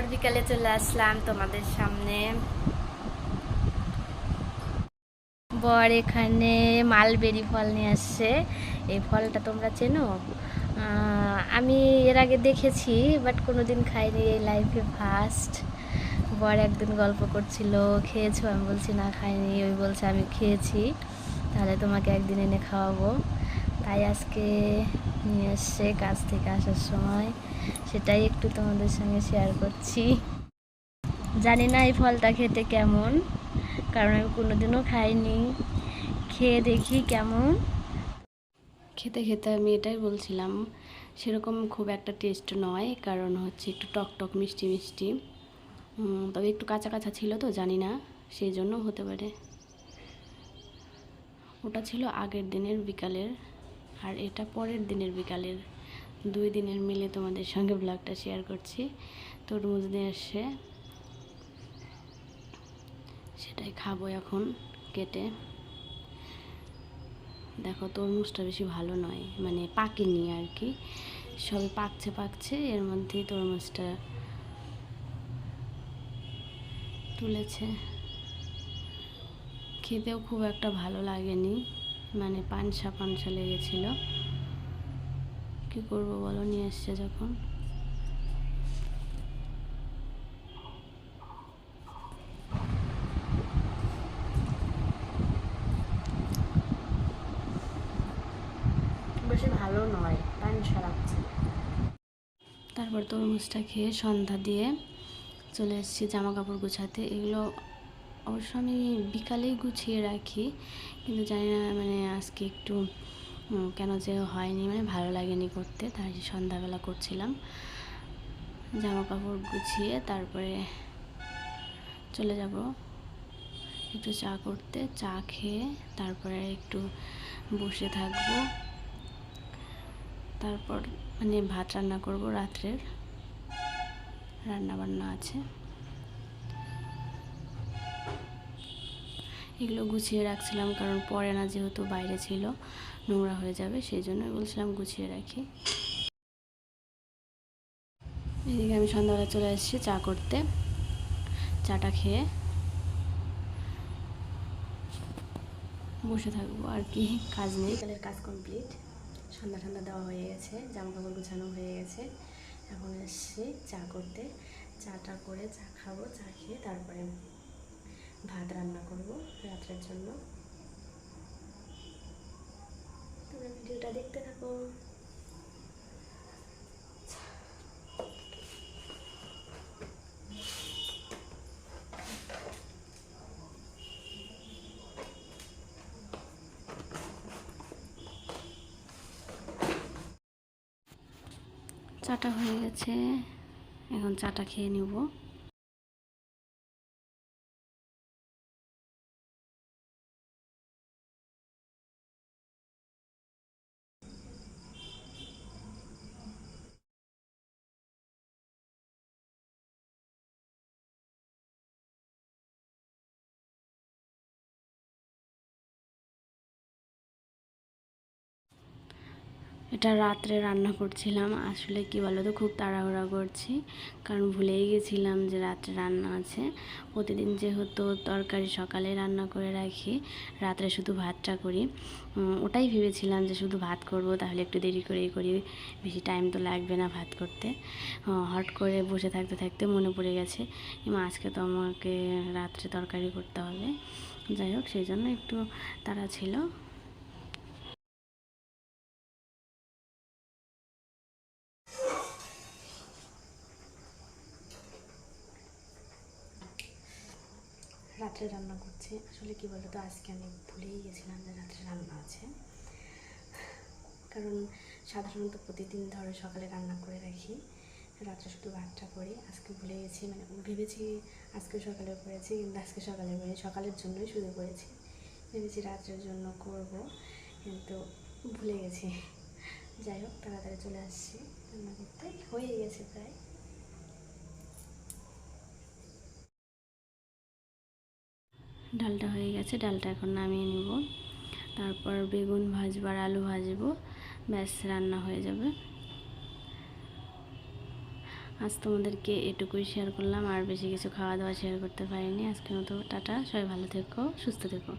আর বিকালে চলে আসলাম তোমাদের সামনে। বর এখানে মালবেরি ফল নিয়ে আসছে। এই ফলটা তোমরা চেনো? আমি এর আগে দেখেছি বাট কোনোদিন খাইনি। এই লাইফে ফার্স্ট বর একদিন গল্প করছিল, খেয়েছো? আমি বলছি, না, খাইনি। ওই বলছে, আমি খেয়েছি। তাহলে তোমাকে একদিন এনে খাওয়াবো। তাই আজকে নিয়ে এসছে কাজ থেকে আসার সময়। সেটাই একটু তোমাদের সঙ্গে শেয়ার করছি। জানি না এই ফলটা খেতে কেমন, কারণ আমি কোনোদিনও খাইনি। খেয়ে দেখি কেমন। খেতে খেতে আমি এটাই বলছিলাম, সেরকম খুব একটা টেস্ট নয়, কারণ হচ্ছে একটু টক টক, মিষ্টি মিষ্টি। তবে একটু কাঁচা কাঁচা ছিল তো, জানি না, সেই জন্য হতে পারে। ওটা ছিল আগের দিনের বিকালের আর এটা পরের দিনের বিকালের দুই দিনের মিলে তোমাদের সঙ্গে ব্লগটা শেয়ার করছি। তরমুজ নিয়ে এসে সেটাই খাব এখন কেটে। দেখো, তরমুজটা বেশি ভালো নয় মানে পাকেনি আর কি। সবে পাকছে পাকছে, এর মধ্যেই তরমুজটা তুলেছে। খেতেও খুব একটা ভালো লাগেনি। মানে পানসা পানসা লেগেছিল। কি করব বলো নিয়ে এসছে যখন। বেশি ভালো নয় পানসা লাগছে। তারপর তরমুজটা খেয়ে সন্ধ্যা দিয়ে চলে এসেছি জামা কাপড় গুছাতে। এগুলো অবশ্য আমি বিকালেই গুছিয়ে রাখি, কিন্তু জানি না মানে আজকে একটু কেন যে হয়নি মানে ভালো লাগেনি করতে তাই সন্ধ্যাবেলা করছিলাম। জামা কাপড় গুছিয়ে তারপরে চলে যাব একটু চা করতে, চা খেয়ে তারপরে একটু বসে থাকব। তারপর মানে ভাত রান্না করব রাত্রের রান্না বান্না আছে। এগুলো গুছিয়ে রাখছিলাম, কারণ পরে না যেহেতু বাইরে ছিল, নোংরা হয়ে যাবে, সেই জন্য বলছিলাম গুছিয়ে রাখি। এদিকে আমি সন্ধ্যাবেলা চলে এসেছি চা করতে। চাটা খেয়ে বসে থাকব, আর কি কাজ নেই। কালের কাজ কমপ্লিট। সন্ধ্যা ঠান্ডা দেওয়া হয়ে গেছে জামা কাপড় গুছানো হয়ে গেছে। এখন এসছি চা করতে। চাটা করে চা খাব, চা খেয়ে তারপরে ভাত রান্না করব রাত্রের জন্য। তোমরা ভিডিওটা দেখতে থাকো। চাটা হয়ে গেছে। এখন চাটা খেয়ে নিব। এটা রাত্রে রান্না করছিলাম। আসলে কি বলো তো খুব তাড়াহুড়া করছি। কারণ ভুলেই গেছিলাম যে রাত্রে রান্না আছে। প্রতিদিন যেহেতু তরকারি সকালে রান্না করে রাখি, রাত্রে শুধু ভাতটা করি। ওটাই ভেবেছিলাম যে শুধু ভাত করব, তাহলে একটু দেরি করেই করি। বেশি টাইম তো লাগবে না ভাত করতে। হট করে বসে থাকতে থাকতে মনে পড়ে গেছে আজকে তো আমাকে রাত্রে তরকারি করতে হবে। যাই হোক, সেই জন্য একটু তাড়া ছিল। রাত্রে রান্না করছি। আসলে কি বলতো, আজকে আমি ভুলেই গেছিলাম যে রাত্রে রান্না আছে। কারণ সাধারণত প্রতিদিন ধরো সকালে রান্না করে রাখি। রাত্রে শুধু ভাতটা করি, আজকে ভুলে গেছি। মানে ভেবেছি আজকে সকালে করেছি, কিন্তু আজকে সকালে করি সকালের জন্যই শুধু করেছি। ভেবেছি রাত্রের জন্য করব, কিন্তু ভুলে গেছি। যাই হোক, তাড়াতাড়ি চলে আসছি। রান্না করতে হয়ে গেছে প্রায়। ডালটা হয়ে গেছে, ডালটা এখন নামিয়ে নিব। তারপর বেগুন ভাজবো আর আলু ভাজবো, ব্যাস রান্না হয়ে যাবে। আজ তোমাদেরকে এটুকুই শেয়ার করলাম, আর বেশি কিছু খাওয়া দাওয়া শেয়ার করতে পারিনি। আজকের মতো টাটা, সবাই ভালো থেকো, সুস্থ থেকো।